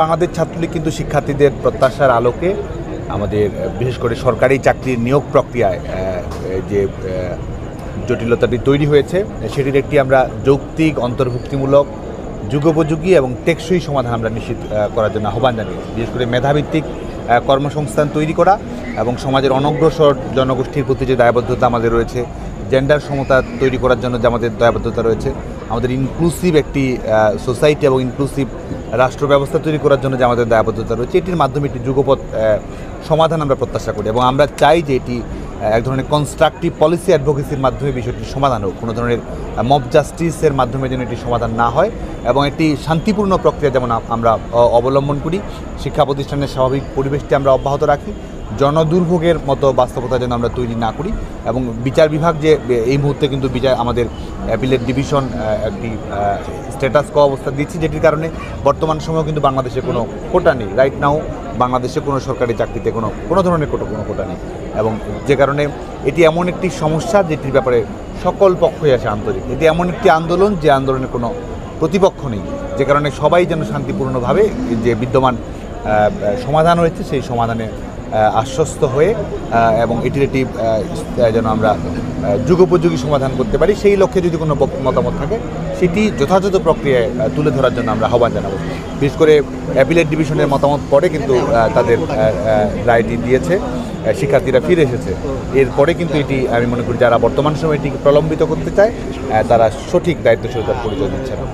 বাংলাদেশ ছাত্রলীগ কিন্তু শিক্ষার্থীদের প্রত্যাশার আলোকে আমাদের, বিশেষ করে সরকারি চাকরির নিয়োগ প্রক্রিয়ায় যে জটিলতাটি তৈরি হয়েছে, সেটির একটি আমরা যৌক্তিক, অন্তর্ভুক্তিমূলক, যুগোপযোগী এবং টেকসই সমাধান আমরা নিশ্চিত করার জন্য আহ্বান জানিয়ে বিশেষ করে মেধাভিত্তিক কর্মসংস্থান তৈরি করা এবং সমাজের অনগ্রসর জনগোষ্ঠীর প্রতি যে দায়বদ্ধতা আমাদের রয়েছে জেন্ডার সমতা তৈরি করার জন্য যে আমাদের দায়বদ্ধতা রয়েছে আমাদের ইনক্লুসিভ একটি সোসাইটি এবং ইনক্লুসিভ রাষ্ট্র ব্যবস্থা তৈরি করার জন্য যে আমাদের দায়বদ্ধতা রয়েছে, এটির মাধ্যমে একটি যুগপথ সমাধান আমরা প্রত্যাশা করি এবং আমরা চাই যে এটি এক ধরনের কনস্ট্রাকটিভ পলিসি অ্যাডভোকেসির মাধ্যমে বিষয়টির সমাধান হোক, কোনো ধরনের মব জাস্টিসের মাধ্যমে যেন এটি সমাধান না হয় এবং একটি শান্তিপূর্ণ প্রক্রিয়া যেমন আমরা অবলম্বন করি, শিক্ষা প্রতিষ্ঠানের স্বাভাবিক পরিবেশটি আমরা অব্যাহত রাখি জনদুর্ভোগের মতো বাস্তবতা যেন আমরা তৈরি না করি এবং বিচার বিভাগ যে এই মুহূর্তে কিন্তু বিচার, আমাদের অ্যাপিলেট ডিভিশন একটি স্ট্যাটাস ক অবস্থা দিচ্ছি, যেটির কারণে বর্তমান সময়েও কিন্তু বাংলাদেশে কোনো কোটা নেই। রাইট নাও বাংলাদেশে কোনো সরকারি চাকরিতে কোনো কোনো ধরনের কোটা, কোনো কোটা নেই। এবং যে কারণে এটি এমন একটি সমস্যা যেটির ব্যাপারে সকল পক্ষই আছে আন্তরিক। এটি এমন একটি আন্দোলন, যে আন্দোলনের কোনো প্রতিপক্ষ নেই। যে কারণে সবাই যেন শান্তিপূর্ণভাবে যে বিদ্যমান সমাধান হয়েছে, সেই সমাধানে আশ্বস্ত হয়ে এবং এটির যেন আমরা যুগোপযোগী সমাধান করতে পারি, সেই লক্ষ্যে যদি কোনো মতামত থাকে, সেটি যথাযথ প্রক্রিয়ায় তুলে ধরার জন্য আমরা আহ্বান জানাব। বিশেষ করে অ্যাপিলেট ডিভিশনের মতামত পরে কিন্তু তাদের রায়টি দিয়েছে শিক্ষার্থীরা ফিরে এসেছে। এরপরে কিন্তু এটি, আমি মনে করি, যারা বর্তমান সময়ে এটিকে প্রলম্বিত করতে চায় তারা সঠিক দায়িত্বশীলতার পরিচয় দিচ্ছে না।